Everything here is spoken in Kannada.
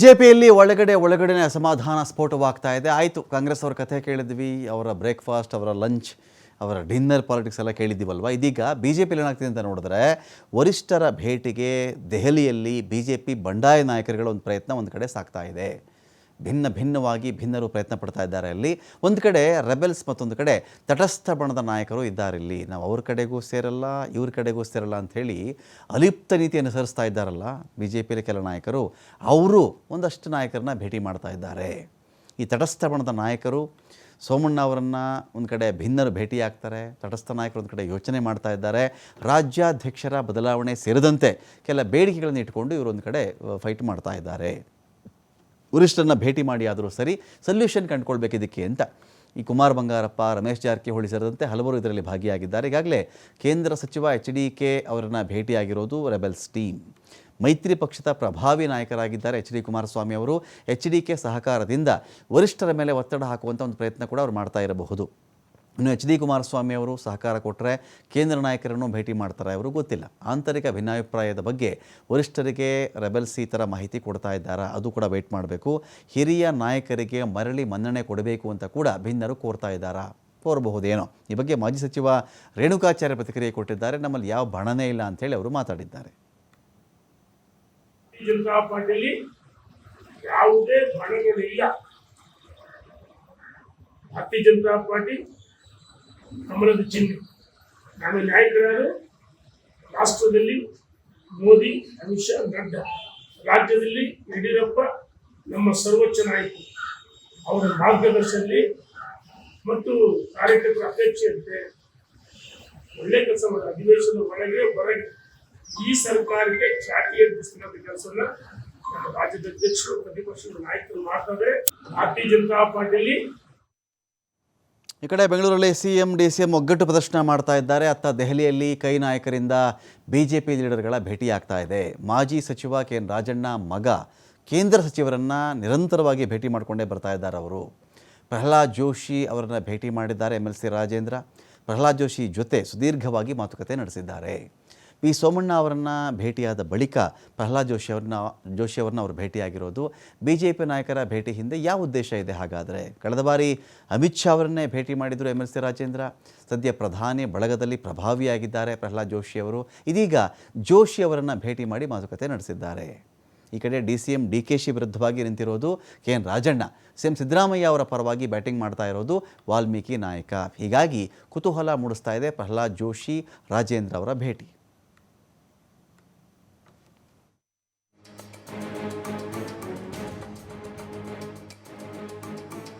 ಬಿಜೆಪಿಯಲ್ಲಿ ಒಳಗಡೆ ಒಳಗಡೆ ಅಸಮಾಧಾನ ಸ್ಫೋಟವಾಗ್ತಾ ಇದೆ. ಆಯಿತು, ಕಾಂಗ್ರೆಸ್ ಅವ್ರ ಕಥೆ ಕೇಳಿದ್ವಿ, ಅವರ ಬ್ರೇಕ್ಫಾಸ್ಟ್ ಅವರ ಲಂಚ್ ಅವರ ಡಿನ್ನರ್ ಪಾಲಿಟಿಕ್ಸ್ ಎಲ್ಲ ಕೇಳಿದ್ದೀವಲ್ವ? ಇದೀಗ ಬಿ ಜೆ ಪಿಲಿ ಏನಾಗ್ತಿದೆ ಅಂತ ನೋಡಿದ್ರೆ, ವರಿಷ್ಠರ ಭೇಟಿಗೆ ದೆಹಲಿಯಲ್ಲಿ ಬಿ ಜೆ ಪಿ ಬಂಡಾಯ ನಾಯಕರುಗಳ ಒಂದು ಪ್ರಯತ್ನ ಒಂದು ಕಡೆ ಸಾಕ್ತಾ ಇದೆ. ಭಿನ್ನ ಭಿನ್ನವಾಗಿ ಭಿನ್ನರು ಪ್ರಯತ್ನ ಪಡ್ತಾ ಇದ್ದಾರೆ ಅಲ್ಲಿ. ಒಂದು ಕಡೆ ರೆಬೆಲ್ಸ್ ಮತ್ತೊಂದು ಕಡೆ ತಟಸ್ಥ ಬಣದ ನಾಯಕರು ಇದ್ದಾರೆ ಇಲ್ಲಿ. ನಾವು ಅವ್ರ ಕಡೆಗೂ ಸೇರಲ್ಲ, ಇವ್ರ ಕಡೆಗೂ ಸೇರಲ್ಲ ಅಂಥೇಳಿ ಅಲಿಪ್ತ ನೀತಿ ಅನುಸರಿಸ್ತಾ ಇದ್ದಾರಲ್ಲ ಬಿ ಜೆ ಪಿಯಲ್ಲಿ ಕೆಲ ನಾಯಕರು. ಅವರು ಒಂದಷ್ಟು ನಾಯಕರನ್ನ ಭೇಟಿ ಮಾಡ್ತಾ ಇದ್ದಾರೆ. ಈ ತಟಸ್ಥ ಬಣದ ನಾಯಕರು ಸೋಮಣ್ಣ ಅವರನ್ನು ಒಂದು ಕಡೆ ಭಿನ್ನರು ಭೇಟಿಯಾಗ್ತಾರೆ ತಟಸ್ಥ ನಾಯಕರು ಒಂದು ಕಡೆ ಯೋಚನೆ ಮಾಡ್ತಾ ಇದ್ದಾರೆ. ರಾಜ್ಯಾಧ್ಯಕ್ಷರ ಬದಲಾವಣೆ ಸೇರಿದಂತೆ ಕೆಲ ಬೇಡಿಕೆಗಳನ್ನು ಇಟ್ಕೊಂಡು ಇವರು ಒಂದು ಕಡೆ ಫೈಟ್ ಮಾಡ್ತಾ ಇದ್ದಾರೆ. ವರಿಷ್ಠರನ್ನ ಭೇಟಿ ಮಾಡಿ ಆದರೂ ಸರಿ ಸೊಲ್ಯೂಷನ್ ಕಂಡುಕೊಳ್ಬೇಕು ಇದಕ್ಕೆ ಅಂತ. ಈ ಕುಮಾರ್ ಬಂಗಾರಪ್ಪ, ರಮೇಶ್ ಜಾರಕಿಹೊಳಿ ಸೇರಿದಂತೆ ಹಲವರು ಇದರಲ್ಲಿ ಭಾಗಿಯಾಗಿದ್ದಾರೆ. ಈಗಾಗಲೇ ಕೇಂದ್ರ ಸಚಿವ ಎಚ್ ಡಿ ಕೆ ಅವರನ್ನು ಭೇಟಿಯಾಗಿರೋದು ರೆಬೆಲ್ಸ್ ಟೀಮ್. ಮೈತ್ರಿ ಪಕ್ಷದ ಪ್ರಭಾವಿ ನಾಯಕರಾಗಿದ್ದಾರೆ ಎಚ್ ಡಿ ಕುಮಾರಸ್ವಾಮಿ ಅವರು. ಎಚ್ ಡಿ ಕೆ ಸಹಕಾರದಿಂದ ವರಿಷ್ಠರ ಮೇಲೆ ಒತ್ತಡ ಹಾಕುವಂಥ ಒಂದು ಪ್ರಯತ್ನ ಕೂಡ ಅವರು ಮಾಡ್ತಾ ಇರಬಹುದು. ಇನ್ನು ಎಚ್ ಡಿ ಕುಮಾರಸ್ವಾಮಿ ಅವರು ಸಹಕಾರ ಕೊಟ್ಟರೆ ಕೇಂದ್ರ ನಾಯಕರನ್ನು ಭೇಟಿ ಮಾಡ್ತಾರೆ ಅವರು ಗೊತ್ತಿಲ್ಲ. ಆಂತರಿಕ ಭಿನ್ನಾಭಿಪ್ರಾಯದ ಬಗ್ಗೆ ವರಿಷ್ಠರಿಗೆ ರೆಬೆಲ್ಸ್ ಈ ಥರ ಮಾಹಿತಿ ಕೊಡ್ತಾ ಇದ್ದಾರಾ? ಅದು ಕೂಡ ವೇಟ್ ಮಾಡಬೇಕು. ಹಿರಿಯ ನಾಯಕರಿಗೆ ಮರಳಿ ಮನ್ನಣೆ ಕೊಡಬೇಕು ಅಂತ ಕೂಡ ಭಿನ್ನರು ಕೋರ್ತಾ ಇದ್ದಾರಾ? ಕೋರಬಹುದೇನೋ? ಈ ಬಗ್ಗೆ ಮಾಜಿ ಸಚಿವ ರೇಣುಕಾಚಾರ್ಯ ಪ್ರತಿಕ್ರಿಯೆ ಕೊಟ್ಟಿದ್ದಾರೆ. ನಮ್ಮಲ್ಲಿ ಯಾವ ಬಣನೇ ಇಲ್ಲ ಅಂತೇಳಿ ಅವರು ಮಾತಾಡಿದ್ದಾರೆ. ಜನತಾ ಯಾವುದೇ ಭಾರತೀಯ ಜನತಾ ಪಾರ್ಟಿ ಕಮಲದ ಚಿಹ್ನೆ. ನಮ್ಮ ನಾಯಕರಾದ ರಾಷ್ಟ್ರದಲ್ಲಿ ಮೋದಿ, ಅಮಿತ್ ಶಾ, ನಡ್ಡಾ. ರಾಜ್ಯದಲ್ಲಿ ಯಡಿಯೂರಪ್ಪ ನಮ್ಮ ಸರ್ವೋಚ್ಚ ನಾಯಕರು. ಅವರ ಮಾರ್ಗದರ್ಶನದಲ್ಲಿ ಮತ್ತು ಕಾರ್ಯಕರ್ತರ ಅಪೇಕ್ಷೆಯಂತೆ ಒಳ್ಳೆ ಕೆಲಸ ಮಾಡಿ ಅಧಿವೇಶನದ ಒಳಗೆ ಹೊರಗೆ ಈ ಸರ್ಕಾರಕ್ಕೆ ಖ್ಯಾತಿ ಕೆಲಸವನ್ನ ನಮ್ಮ ರಾಜ್ಯದ ಅಧ್ಯಕ್ಷರು, ಪ್ರತಿಪಕ್ಷದ ನಾಯಕರು ಮಾಡ್ತಾರೆ. ಭಾರತೀಯ ಜನತಾ ಪಾರ್ಟಿಯಲ್ಲಿ ಈ ಕಡೆ ಬೆಂಗಳೂರಲ್ಲಿ C M D C M ಒಗ್ಗಟ್ಟು ಪ್ರದರ್ಶನ ಮಾಡ್ತಾ ಇದ್ದಾರೆ. ಅತ್ತ ದೆಹಲಿಯಲ್ಲಿ ಕೈ ನಾಯಕರಿಂದ ಬಿ ಜೆ ಪಿ ಲೀಡರ್ಗಳ ಭೇಟಿಯಾಗ್ತಾ ಇದೆ. ಮಾಜಿ ಸಚಿವ ಕೆ ಎನ್ ರಾಜಣ್ಣ ಮಗ ಕೇಂದ್ರ ಸಚಿವರನ್ನು ನಿರಂತರವಾಗಿ ಭೇಟಿ ಮಾಡಿಕೊಂಡೇ ಬರ್ತಾ ಇದ್ದಾರೆ ಅವರು. ಪ್ರಹ್ಲಾದ್ ಜೋಶಿ ಅವರನ್ನು ಭೇಟಿ ಮಾಡಿದ್ದಾರೆ M L C Rajendra. Prahlad Joshi ಜೊತೆ ಸುದೀರ್ಘವಾಗಿ ಮಾತುಕತೆ ನಡೆಸಿದ್ದಾರೆ. ಪಿ ಸೋಮಣ್ಣ ಅವರನ್ನು ಭೇಟಿಯಾದ ಬಳಿಕ ಪ್ರಹ್ಲಾದ್ ಜೋಶಿ ಅವ್ರನ್ನ ಜೋಶಿ ಅವ್ರನ್ನ ಅವರು ಭೇಟಿಯಾಗಿರೋದು. ಬಿ ಜೆ ಪಿ ನಾಯಕರ ಭೇಟಿ ಹಿಂದೆ ಯಾವ ಉದ್ದೇಶ ಇದೆ ಹಾಗಾದರೆ? ಕಳೆದ ಬಾರಿ ಅಮಿತ್ ಶಾ ಅವರನ್ನೇ ಭೇಟಿ ಮಾಡಿದರು ಎಂ ಎಲ್ ಸಿ ರಾಜೇಂದ್ರ. ಸದ್ಯ ಪ್ರಧಾನಿ ಬಳಗದಲ್ಲಿ ಪ್ರಭಾವಿಯಾಗಿದ್ದಾರೆ ಪ್ರಹ್ಲಾದ್ ಜೋಶಿ ಅವರು. ಇದೀಗ ಜೋಶಿ ಅವರನ್ನು ಭೇಟಿ ಮಾಡಿ ಮಾತುಕತೆ ನಡೆಸಿದ್ದಾರೆ. ಈ ಕಡೆ D C M, D K she ವಿರುದ್ಧವಾಗಿ ನಿಂತಿರೋದು K N Rajanna. C M Siddaramaiah ಅವರ ಪರವಾಗಿ ಬ್ಯಾಟಿಂಗ್ ಮಾಡ್ತಾ ಇರೋದು ವಾಲ್ಮೀಕಿ ನಾಯಕ. ಹೀಗಾಗಿ ಕುತೂಹಲ ಮೂಡಿಸ್ತಾ ಇದೆ ಪ್ರಹ್ಲಾದ್ ಜೋಶಿ, ರಾಜೇಂದ್ರ ಅವರ ಭೇಟಿ.